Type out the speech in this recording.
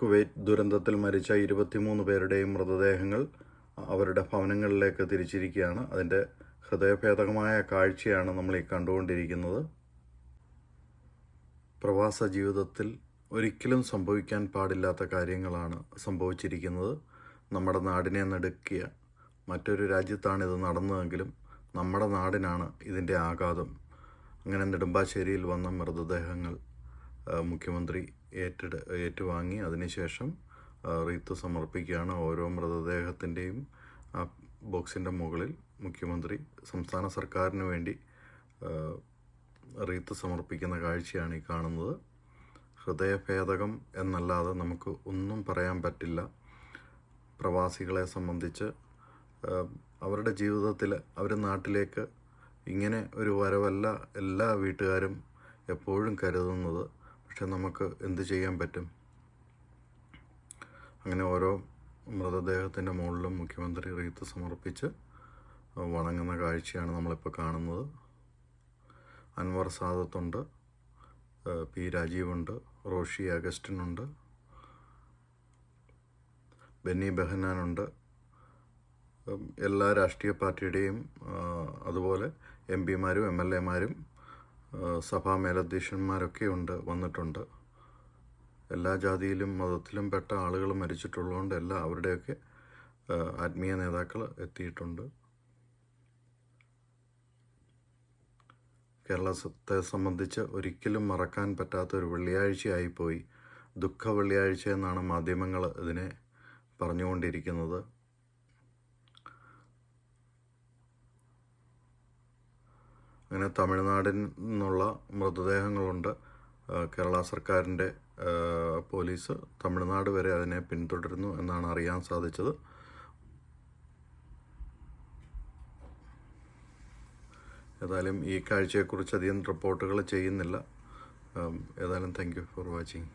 Kuwait ദുരന്തത്തിൽ മരിച്ച ഇരുപത്തിമൂന്ന് പേരുടെയും മൃതദേഹങ്ങൾ അവരുടെ ഭവനങ്ങളിലേക്ക് തിരിച്ചിരിക്കുകയാണ്. അതിന്റെ ഹൃദയഭേദകമായ കാഴ്ചയാണ് നമ്മൾ ഈ കണ്ടുകൊണ്ടിരിക്കുന്നത്. പ്രവാസ ജീവിതത്തിൽ ഒരിക്കലും സംഭവിക്കാൻ പാടില്ലാത്ത കാര്യങ്ങളാണ് സംഭവിച്ചിരിക്കുന്നത്. നമ്മുടെ നാടിനെ നടുക്കിയ മറ്റൊരു രാജ്യത്താണ് ഇത് നടന്നതെങ്കിലും നമ്മുടെ നാടിനാണ് ഇതിന്റെ ആഘാതം. അങ്ങനെ നെടുമ്പാശ്ശേരിയിൽ വന്ന മൃതദേഹങ്ങൾ മുഖ്യമന്ത്രി ഏറ്റെടു ഏറ്റുവാങ്ങി. അതിനുശേഷം റീത്ത് സമർപ്പിക്കുകയാണ് ഓരോ മൃതദേഹത്തിന്റെയും ആ ബോക്സിന്റെ മുകളിൽ മുഖ്യമന്ത്രി. സംസ്ഥാന സർക്കാരിന് വേണ്ടി റീത്ത് സമർപ്പിക്കുന്ന കാഴ്ചയാണ് ഈ കാണുന്നത്. ഹൃദയഭേദകം എന്നല്ലാതെ നമുക്ക് ഒന്നും പറയാൻ പറ്റില്ല. പ്രവാസികളെ സംബന്ധിച്ച് അവരുടെ ജീവിതത്തിൽ അവർ നാട്ടിലേക്ക് ഇങ്ങനെ ഒരു വരവല്ല എല്ലാ വീട്ടുകാരും എപ്പോഴും കരുതുന്നത്. പക്ഷെ നമുക്ക് എന്ത് ചെയ്യാൻ പറ്റും? അങ്ങനെ ഓരോ മൃതദേഹത്തിന്റെ മുകളിലും മുഖ്യമന്ത്രി റീത്ത് സമർപ്പിച്ച് വണങ്ങുന്ന കാഴ്ചയാണ് നമ്മളിപ്പോൾ കാണുന്നത്. അൻവർ സാദത്തുണ്ട് പി രാജീവുണ്ട് റോഷി അഗസ്റ്റിനുണ്ട് ബെന്നി ബെഹനാനുണ്ട് എല്ലാ രാഷ്ട്രീയ പാർട്ടിയുടെയും അതുപോലെ എം പിമാരും എം എൽ എമാരും സഭാ മേലധ്യക്ഷന്മാരൊക്കെ ഉണ്ട് വന്നിട്ടുണ്ട്. എല്ലാ ജാതിയിലും മതത്തിലും പെട്ട ആളുകൾ മരിച്ചിട്ടുള്ളതുകൊണ്ട് എല്ലാ അവരുടെയൊക്കെ ആത്മീയ നേതാക്കൾ എത്തിയിട്ടുണ്ട്. കേരളത്തെ സംബന്ധിച്ച് ഒരിക്കലും മറക്കാൻ പറ്റാത്ത ഒരു വെള്ളിയാഴ്ചയായിപ്പോയി. ദുഃഖ വെള്ളിയാഴ്ച എന്നാണ് മാധ്യമങ്ങൾ ഇതിനെ പറഞ്ഞുകൊണ്ടിരിക്കുന്നത്. അങ്ങനെ തമിഴ്നാടിൽ നിന്നുള്ള മൃതദേഹങ്ങളുണ്ട്. കേരള സർക്കാരിന്റെ പോലീസ് തമിഴ്നാട് വരെ അതിനെ പിന്തുടരുന്നു എന്നാണ് അറിയാൻ സാധിച്ചത്. ഏതായാലും ഈ കാഴ്ചയെക്കുറിച്ച് അധികം റിപ്പോർട്ടുകൾ ചെയ്യുന്നില്ല. ഏതായാലും താങ്ക് യു ഫോർ വാച്ചിങ്